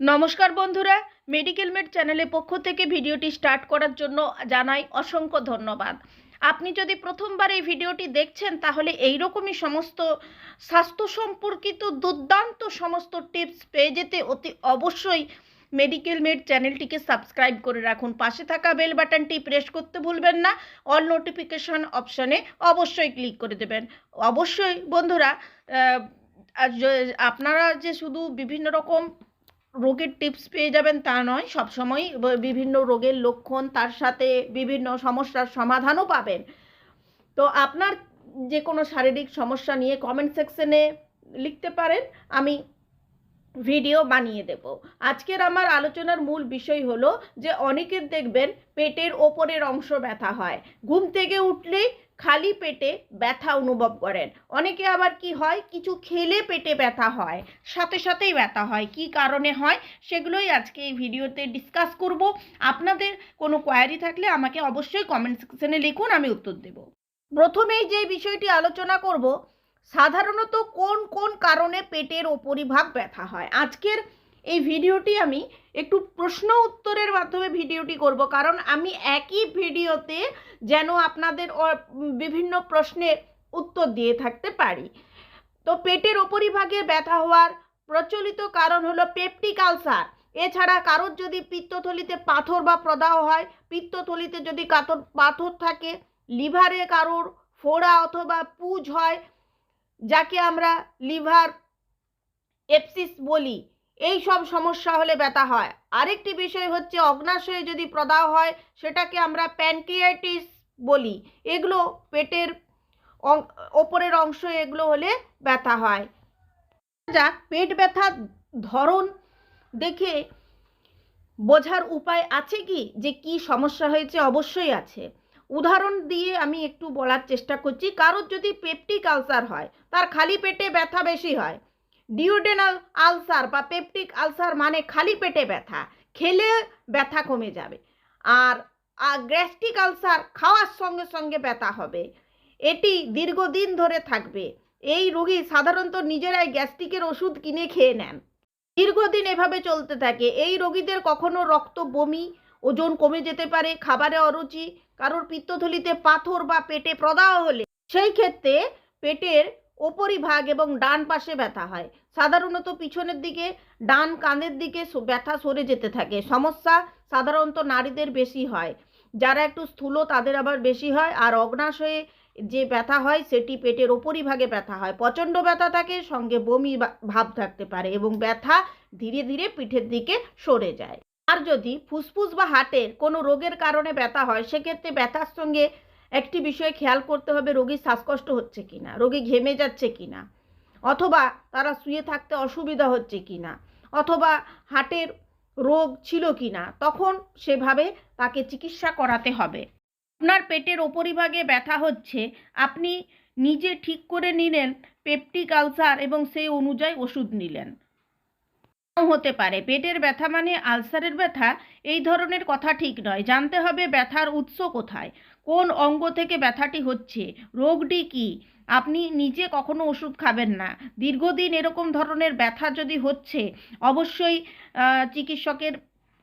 নমস্কার বন্ধুরা medical made চ্যানেলের পক্ষ থেকে ভিডিওটি স্টার্ট করার জন্য জানাই অসংখ্য ধন্যবাদ। আপনি যদি প্রথমবার এই ভিডিওটি দেখছেন, তাহলে এই রকমই সমস্ত স্বাস্থ্য সম্পর্কিত দুর্দান্ত সমস্ত টিপস পেয়ে যেতে অতি অবশ্যই মেডিকেল মেড চ্যানেলটিকে সাবস্ক্রাইব করে রাখুন। পাশে থাকা বেল বাটনটি প্রেস করতে ভুলবেন না অল নোটিফিকেশন অপশানে অবশ্যই ক্লিক করে দেবেন। অবশ্যই বন্ধুরা আপনারা যে শুধু বিভিন্ন রকম রোগের টিপস পেয়ে যাবেন তা নয়। সবসময় বিভিন্ন রোগের লক্ষণ, তার সাথে বিভিন্ন সমস্যার সমাধানও পাবেন। তো আপনার যে কোনো শারীরিক সমস্যা নিয়ে কমেন্ট সেকশনে লিখতে পারেন, আমি ভিডিও বানিয়ে দেব। আজকের আমার আলোচনার মূল বিষয় হলো যে অনেকের দেখবেন পেটের ওপরের অংশ ব্যথা হয়। ঘুম থেকে উঠলেই খালি পেটে ব্যথা অনুভব করেন। অনেকে আবার কি হয়, কিছু খেলে পেটে ব্যথা হয়, সাথে সাথেই ব্যথা হয়। কি কারণে হয়, সেগুলোই আজকে এই ভিডিওতে ডিসকাস করব। আপনাদের কোনো কোয়ারি থাকলে আমাকে অবশ্যই কমেন্ট সেকশনে লিখুন, আমি উত্তর দেব। প্রথমেই যে বিষয়টি আলোচনা করব, সাধারণত কোন কোন কারণে পেটের ওপরিভাগ ব্যথা হয়? আজকের এই ভিডিওটি আমি একটু প্রশ্ন উত্তরের মাধ্যমে ভিডিওটি করব। কারণ আমি একই ভিডিওতে যেন আপনাদের বিভিন্ন প্রশ্নের উত্তর দিয়ে থাকতে পারি। তো পেটের ওপরিভাগে ব্যথা হওয়ার প্রচলিত কারণ হলো পেপটিক আলসার এছাড়া কারোর যদি পিত্তথলিতে পাথর বা প্রদাহ হয়, পিত্তথলিতে যদি কাতর পাথর থাকে, লিভারে কারোর ফোড়া অথবা পুজ হয়, যাকে আমরা লিভার এপসিস বলি এই সব সমস্যা হলে ব্যথা হয়। আরেকটি বিষয় হচ্ছে, অগ্নাশয়ে যদি প্রদাহ হয়, সেটাকে আমরা প্যানক্রিয়াইটিস বলি। এগুলো পেটের ওপরের অংশ এগুলো হলে ব্যথা হয়। যাক, পেট ব্যথার ধরন দেখে বোঝার উপায় আছে কি? যে কি সমস্যা হয়েছে? অবশ্যই আছে। উদাহরণ দিয়ে আমি একটু বলার চেষ্টা করছি। কারোর যদি পেপটিক আলসার হয়, তার খালি পেটে ব্যথা বেশি হয় ডিওডেনাল আলসার বা পেপটিক আলসার মানে খালি পেটে ব্যথা, খেলে ব্যথা কমে যাবে। আর গ্যাস্ট্রিক আলসার খাওয়ার সঙ্গে সঙ্গে ব্যথা হবে। এটি দীর্ঘদিন ধরে থাকবে। এই রোগী সাধারণত নিজেরাই গ্যাস্ট্রিকের ওষুধ কিনে খেয়ে নেন। দীর্ঘদিন এভাবে চলতে থাকে। এই রোগীদের কখনো রক্ত, বমি, ওজন কমে যেতে পারে, খাবারে অরুচি, কারোর পিত্তথলিতে পাথর বা পেটে প্রদাহ হলে। সেই ক্ষেত্রে পেটের ওপরিভাগ এবং ডান পাশে ব্যথা হয়। সাধারণত পিছনের দিকে, ডান কাঁধের দিকে ব্যথা সরে যেতে থাকে। সমস্যা সাধারণত নারীদের বেশি হয়। যারা একটু স্থূল, তাদের আবার বেশি হয়। আর অগ্নাশয়ে যে ব্যথা হয়, সেটি পেটের ওপরিভাগে ব্যথা হয়। প্রচণ্ড ব্যথা থাকে, সঙ্গে বমি ভাব থাকতে পারে এবং ব্যথা ধীরে ধীরে পিঠের দিকে সরে যায়। আর যদি ফুসফুস বা হাটের কোনো রোগের কারণে ব্যথা হয়, সেক্ষেত্রে ব্যথার সঙ্গে একটি বিষয়ে খেয়াল করতে হবে রোগীর শ্বাসকষ্ট হচ্ছে কিনা, রোগী ঘেমে যাচ্ছে কিনা, অথবা তারা শুয়ে থাকতে অসুবিধা হচ্ছে কিনা, অথবা হার্টের রোগ ছিল কিনা, তখন সেভাবে তাকে চিকিৎসা করাতে হবে। আপনার পেটের ওপরিভাগে ব্যথা হচ্ছে, আপনি নিজে ঠিক করে নিলেন পেপটিক আলসার এবং সেই অনুযায়ী ওষুধ নিলেন। হতে পারে। পেটের ব্যথা মানে আলসারের ব্যথা? এই ধরনের কথা ঠিক নয়। জানতে হবে ব্যথার উৎস কোথায়। কোন অঙ্গ থেকে ব্যথাটি হচ্ছে? রোগটি কি? আপনি নিজে কখনো ওষুধ খাবেন না। দীর্ঘদিন এরকম ধরনের ব্যথা যদি হচ্ছে, অবশ্যই চিকিৎসকের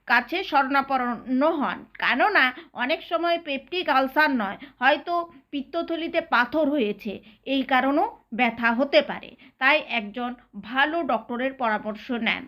কাছে শরণাপন্ন হন। কেননা, অনেক সময় পেপটিক আলসার নয়, হয়তো পিত্তথলিতে পাথর হয়েছে। এই কারণেও ব্যথা হতে পারে। তাই একজন ভালো ডক্টরের পরামর্শ নেন।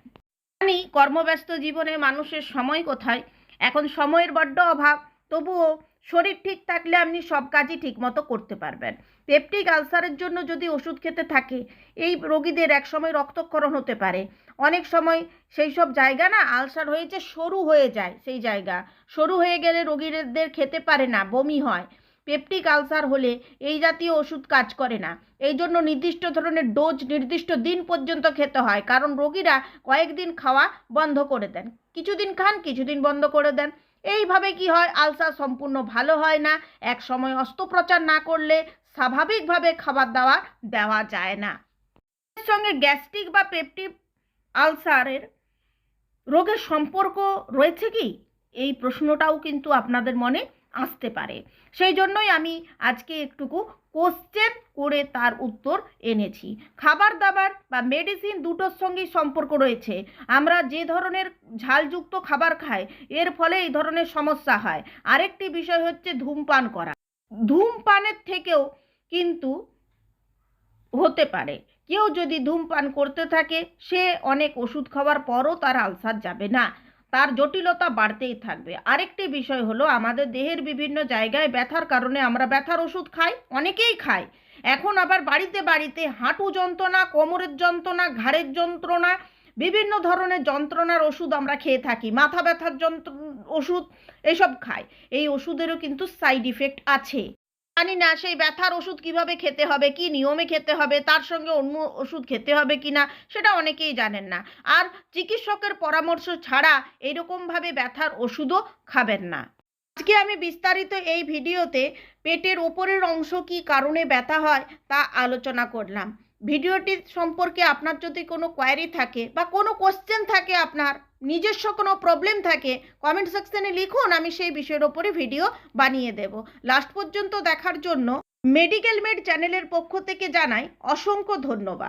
জানি কর্মব্যস্ত জীবনে মানুষের সময় কোথায়? এখন সময়ের বড্ড অভাব, তবুও শরীর ঠিক থাকলে আপনি সব কাজই ঠিকমতো করতে পারবেন। পেপটিক আলসারের জন্য যদি ওষুধ খেতে থাকে, এই রোগীদের একসময় রক্তক্ষরণ হতে পারে। অনেক সময় সেই সব জায়গা না আলসার হয়েছে সরু হয়ে যায়, সেই জায়গা। সরু হয়ে গেলে রোগীদের খেতে পারে না, বমি হয়। পেপটিক আলসার হলে এই জাতীয় ওষুধ কাজ করে না। এই জন্য নির্দিষ্ট ধরনের ডোজ নির্দিষ্ট দিন পর্যন্ত খেতে হয়, কারণ রোগীরা কয়েকদিন খাওয়া বন্ধ করে দেন। কিছুদিন খান, কিছুদিন বন্ধ করে দেন। এইভাবে কি হয়? আলসার সম্পূর্ণ ভালো হয় না। এক সময় অস্ত্রোপচার না করলে স্বাভাবিকভাবে খাবার দাবার দেওয়া যায় না। এর সঙ্গে গ্যাস্ট্রিক বা পেপটিক আলসারের রোগের সম্পর্ক রয়েছে কি? এই প্রশ্নটাও কিন্তু আপনাদের মনে আসতে পারে। সেই জন্যই আমি আজকে একটুকু কোশ্চেন করে তার উত্তর এনেছি। খাবার দাবার বা মেডিসিন দুটোর সঙ্গেই সম্পর্ক রয়েছে। আমরা যে ধরনের ঝালযুক্ত খাবার খাই, এর ফলে এই ধরনের সমস্যা হয়। আরেকটি বিষয় হচ্ছে ধূমপান করা। ধূমপানের থেকেও কিন্তু হতে পারে। কেউ যদি ধূমপান করতে থাকে, সে অনেক ওষুধ খাওয়ার পরও তার আলসার যাবে না। তার জটিলতা বাড়তেই থাকবে। আরেকটি বিষয় হলো, আমাদের দেহের বিভিন্ন জায়গায় ব্যথার কারণে আমরা ব্যথার ওষুধ খাই, অনেকেই খাই এখন আবার বাড়িতে বাড়িতে হাঁটু যন্ত্রণা, কোমরের যন্ত্রণা, ঘাড়ের যন্ত্রণা, বিভিন্ন ধরনের যন্ত্রণার ওষুধ আমরা খেয়ে থাকি। মাথা ব্যথার যন্ত্র ওষুধ, এসব খাই। এই ওষুধেরও কিন্তু সাইড ইফেক্ট আছে। জানি না, সেই ব্যথার ওষুধ কীভাবে খেতে হবে, কি নিয়মে খেতে হবে, তার সঙ্গে অন্য ওষুধ খেতে হবে কি না সেটা অনেকেই জানেন না। আর চিকিৎসকের পরামর্শ ছাড়া এরকমভাবে ব্যথার ওষুধও খাবেন না। আজকে আমি বিস্তারিত এই ভিডিওতে পেটের ওপরের অংশ কি কারণে ব্যথা হয় তা আলোচনা করলাম। ভিডিওটি সম্পর্কে আপনার যদি কোনো কোয়ারি থাকে বা কোনো কোশ্চেন থাকে আপনার নিজস্ব কোনো প্রবলেম থাকে কমেন্ট সেকশনে লিখুন, আমি সেই বিষয়ের ওপরে ভিডিও বানিয়ে দেব। লাস্ট পর্যন্ত দেখার জন্য মেডিকেল মেড চ্যানেলের পক্ষ থেকে জানাই অসংখ্য ধন্যবাদ।